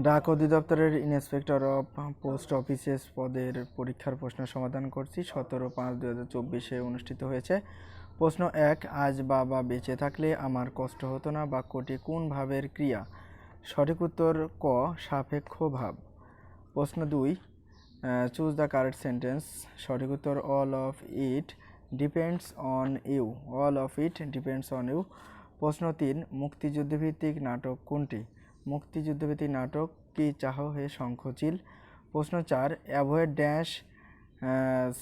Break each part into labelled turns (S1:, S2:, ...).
S1: ডাক অধিদপ্তরের inspector of post offices পদের পরীক্ষার প্রশ্ন সমাধান করছি। সতেরো পাঁচ দু হাজার চব্বিশে অনুষ্ঠিত হয়েছে। প্রশ্ন এক, আজ বাবা বেঁচে থাকলে আমার কষ্ট হতো না, বাক্যটি কোন ভাবের ক্রিয়া? সঠিক উত্তর ক, সাপেক্ষ ভাব। প্রশ্ন দুই চুজ দ্য কারেক্ট সেন্টেন্স। সঠিক উত্তর, all of it depends on you. All of it depends on you. প্রশ্ন তিন, মুক্তিযুদ্ধভিত্তিক নাটক কোনটি? মুক্তিযুদ্ধভিত্তিক নাটক কি চাহ হে শঙ্খচিল? প্রশ্ন চার, avoid dash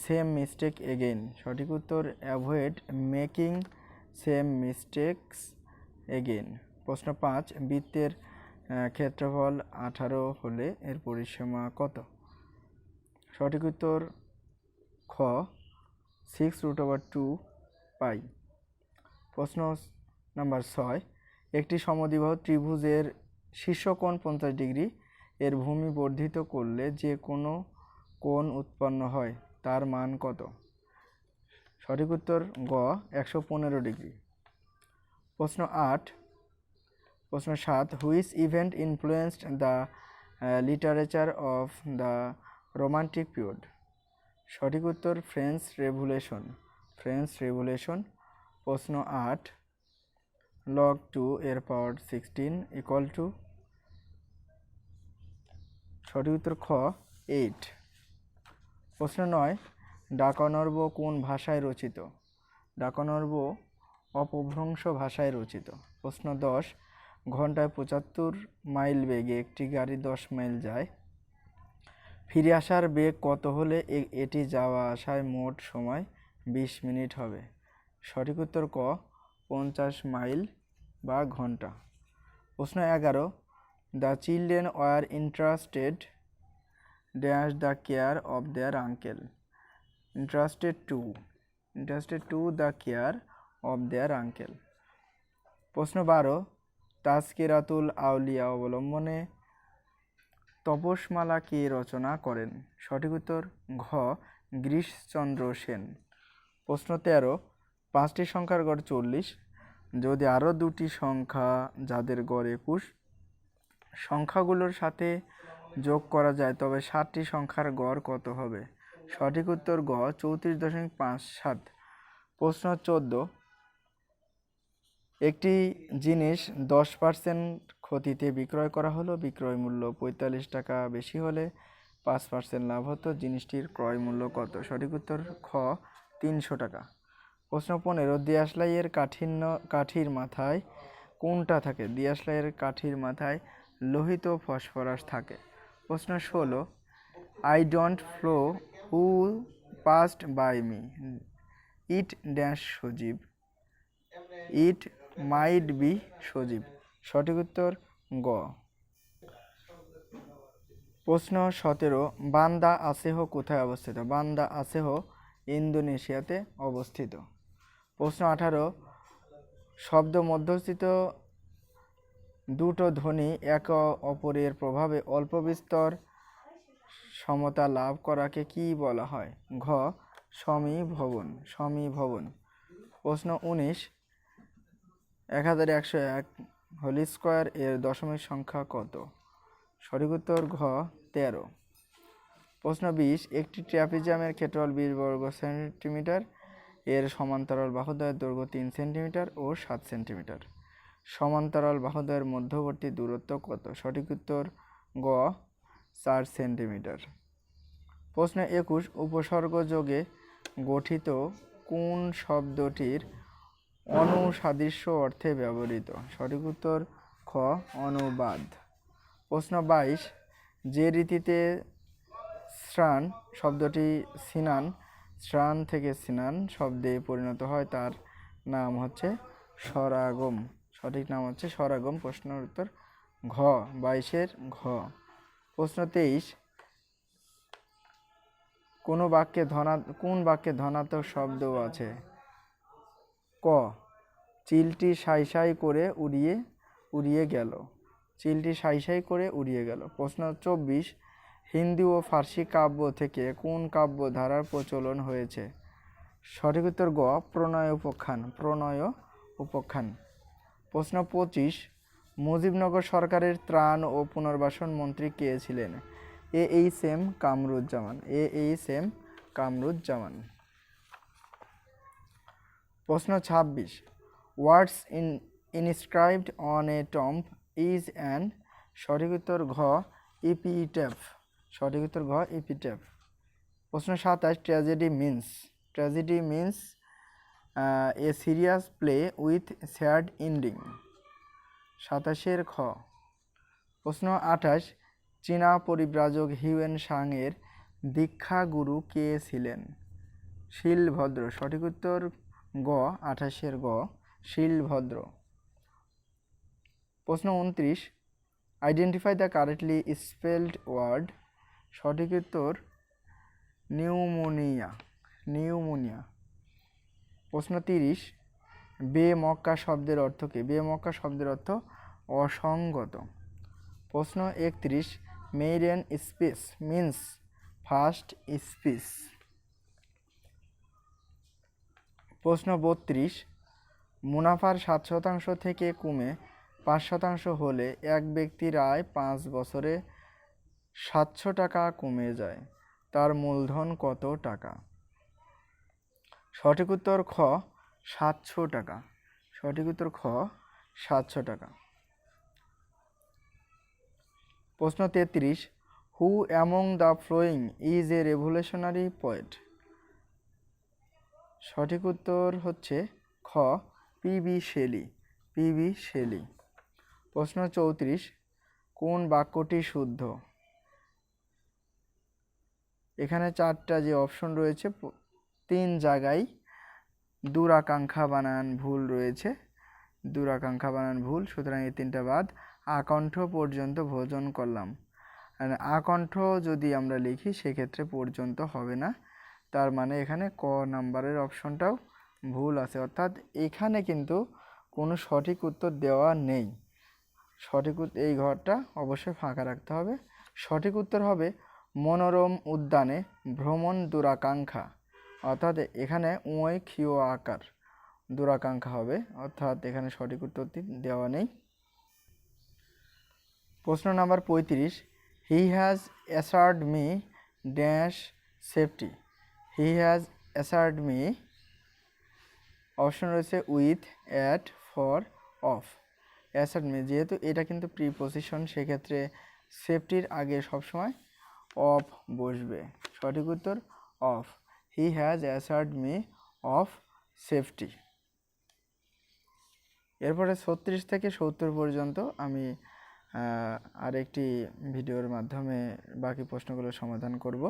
S1: same mistake again. সঠিক উত্তর, avoid making same mistakes again. প্রশ্ন পাঁচ, বৃত্তের ক্ষেত্রফল আঠারো হলে এর পরিসীমা কত? সঠিক উত্তর, খ six root over two pi প্রশ্ন নাম্বার ছয়, একটি সমদ্বিবাহু ত্রিভুজের শীর্ষকোণ পঞ্চাশ ডিগ্রি, এর ভূমি বর্ধিত করলে যে কোনো কোণ উৎপন্ন হয়, তার মান কত? সঠিক উত্তর গ, একশো পনেরো ডিগ্রি। প্রশ্ন আট, প্রশ্ন সাত, which event influenced the literature of the romantic period? সঠিক উত্তর ফ্রেঞ্চ রেভুলেশন ফ্রেঞ্চ রেভুলেশন। প্রশ্ন আট লগ টু এর পাওয়ার সিক্সটিন ইকুয়াল টু সঠিক উত্তর খ এইট প্রশ্ন নয়, ডাকনর্ব কোন ভাষায় রচিত? ডাকনর্ব অপভ্রংশ ভাষায় রচিত। প্রশ্ন দশ, ঘন্টায় পঁচাত্তর মাইল বেগে একটি গাড়ি দশ মাইল যায়। ফিরে আসার বেগ কত হলে এটি যাওয়া আসায় মোট সময় বিশ মিনিট হবে? সঠিক উত্তর ক, পঞ্চাশ মাইল বা ঘণ্টা। প্রশ্ন এগারো the children were interested dash the care of their uncle interested to interested to the care of their uncle প্রশ্ন বারো, তাজকিরাতুল আউলিয়া অবলম্বনে তপসমালা কে রচনা করেন? সঠিক উত্তর, ঘ গিরিশচন্দ্র সেন। প্রশ্ন তেরো, পাঁচটি সংখ্যার গড় চল্লিশ। যদি আরও দুটি সংখ্যা যাদের গড় একুশ সংখ্যাগুলোর সাথে যোগ করা যায়, তবে ষাটটি সংখ্যার গড় কত হবে? সঠিক উত্তর গ, চৌত্রিশ দশমিক পাঁচ সাত। প্রশ্ন চোদ্দ, একটি জিনিস দশ পার্সেন্ট ক্ষতিতে বিক্রয় করা হলো, বিক্রয় মূল্য পঁয়তাল্লিশ টাকা বেশি হলে পাঁচ পার্সেন্ট লাভ হতো, জিনিসটির ক্রয় মূল্য কত? সঠিক উত্তর খ, তিনশো টাকা। প্রশ্ন পনেরো দিয়াশলাইয়ের কাঠিন্য, কাঠির মাথায় কোনটা থাকে? দিয়াশলাইয়ের কাঠির মাথায় লোহিত ফসফরাস থাকে। প্রশ্ন ষোলো I don't flow who passed by me it dash Sajib. It might be সজীব। সঠিক উত্তর গ। প্রশ্ন সতেরো, বান্দা আসেহ কোথায় অবস্থিত? বান্দা আসেহ ইন্দোনেশিয়াতে অবস্থিত। প্রশ্ন আঠারো, শব্দ মধ্যস্থিত দুটো ধ্বনি এক অপরের প্রভাবে অল্প বিস্তর সমতা লাভ করাকে কি বলা হয়? ঘ, সমীভবন সমীভবন। প্রশ্ন উনিশ, এক হাজার একশো এক হোল স্কোয়ার এর দশমিক সংখ্যা কত? সঠিক উত্তর ঘ, তেরো। প্রশ্ন বিশ, একটি ট্র্যাপিজামের ক্ষেত্রফল বিশ বর্গ সেন্টিমিটার এর সমান্তরাল বাহুদ্বয়ের দৈর্ঘ্য তিন সেন্টিমিটার ও সাত সেন্টিমিটার। সমান্তরাল বাহুদ্বয়ের মধ্যবর্তী দূরত্ব কত? সঠিক উত্তর, গ, চার সেন্টিমিটার। প্রশ্ন একুশ উপসর্গযোগে গঠিত কোন শব্দটির অনুসাদৃশ্য অর্থে ব্যবহৃত? সঠিক উত্তর, খ, অনুবাদ। প্রশ্ন বাইশ, যে রীতিতে স্নান শব্দটি সিনান স্নান থেকে স্নান শব্দে পরিণত হয়, তার নাম হচ্ছে স্বরাগম। সঠিক নাম হচ্ছে স্বরাগম, প্রশ্নের উত্তর ঘ, বাইশের ঘ। প্রশ্ন তেইশ, কোনো বাক্যে ধনা, কোন বাক্যে ধনাত্মক শব্দ আছে? ক, চিলটি সাই সাই করে উড়িয়ে উড়িয়ে গেল। চিলটি সাই সাই করে উড়িয়ে গেল। প্রশ্ন চব্বিশ হিন্দি ও ফার্সি কাব্য থেকে কোন কাব্য ধারার প্রচলন হয়েছে? সঠিক উত্তর গ, প্রণয় উপাখ্যান প্রণয় উপাখ্যান। প্রশ্ন পঁচিশ, মুজিবনগর সরকারের ত্রাণ ও পুনর্বাসন মন্ত্রী কে ছিলেন? A H M Kamruzzaman, A H M Kamruzzaman. প্রশ্ন ছাব্বিশ words in, inscribed on a tomb, is an সঠিক উত্তর ঘ ইপিটেফ সঠিক উত্তর ঘ ইপিটেফ প্রশ্ন সাতাশ tragedy means tragedy means a serious play with sad ending সাতাশের খ। প্রশ্ন আঠাশ, চীনা পরিব্রাজক হিউয়েন সাংয়ের দীক্ষাগুরু কে ছিলেন? শিলভদ্র। সঠিক উত্তর গ, আঠাশের গ, শিলভদ্র। প্রশ্ন উনত্রিশ identify the correctly spelled word সঠিক উত্তর নিউমোনিয়া নিউমোনিয়া। প্রশ্ন তিরিশ, বে মক্কা শব্দের অর্থ কি? বে মক্কা শব্দের অর্থ অসঙ্গত। প্রশ্ন একত্রিশ maiden speech means first speech. প্রশ্ন বত্রিশ, মুনাফার সাত শতাংশ থেকে কমে পাঁচ শতাংশ হলে এক ব্যক্তির আয় পাঁচ বছরে সাতশো টাকা কমে যায়। তার মূলধন কত টাকা? সঠিক উত্তর খ, সাতশো টাকা। সঠিক উত্তর খ, সাতশো টাকা। প্রশ্ন তেত্রিশ who among the following is a revolutionary poet সঠিক উত্তর হচ্ছে খ P B Shelley P B Shelley প্রশ্ন চৌত্রিশ, কোন বাক্যটি শুদ্ধ? এখানে চারটা যে অপশন রয়েছে তিন জায়গায় দূরাকাঙ্ক্ষা বানান ভুল রয়েছে। দূরাকাঙ্ক্ষা বানান ভুল, সুতরাং এই তিনটা বাদ। আকণ্ঠ পর্যন্ত ভোজন করলাম। আর আকণ্ঠ যদি আমরা লিখি, সেক্ষেত্রে পর্যন্ত হবে না। তার মানে এখানে ক নাম্বারের অপশনটাও ভুল আছে। অর্থাৎ এখানে কিন্তু কোনো সঠিক উত্তর দেওয়া নেই। সঠিক এই ঘরটা অবশ্যই ফাঁকা রাখতে হবে। সঠিক উত্তর হবে মনোরম উদ্যানে ভ্রমণ দুরাকাঙ্ক্ষা। অর্থাৎ এখানে উঁয়, ক্ষীয় আকার দুরাকাঙ্ক্ষা হবে। অর্থাৎ এখানে সঠিক উত্তরটি দেওয়া নেই। প্রশ্ন নাম্বার পঁয়ত্রিশ। He has assured me dash safety he has assured me option রয়েছে with at for of assured me যেহেতু এটা কিন্তু প্রিপোজিশন সেক্ষেত্রে সেফটির আগে সবসময় অফ বসবে। সঠিক উত্তর, of. He has assured me of safety. এরপরে ছত্রিশ থেকে সত্তর পর্যন্ত আমি আরেকটি ভিডিওর মাধ্যমে বাকি প্রশ্নগুলো সমাধান করব।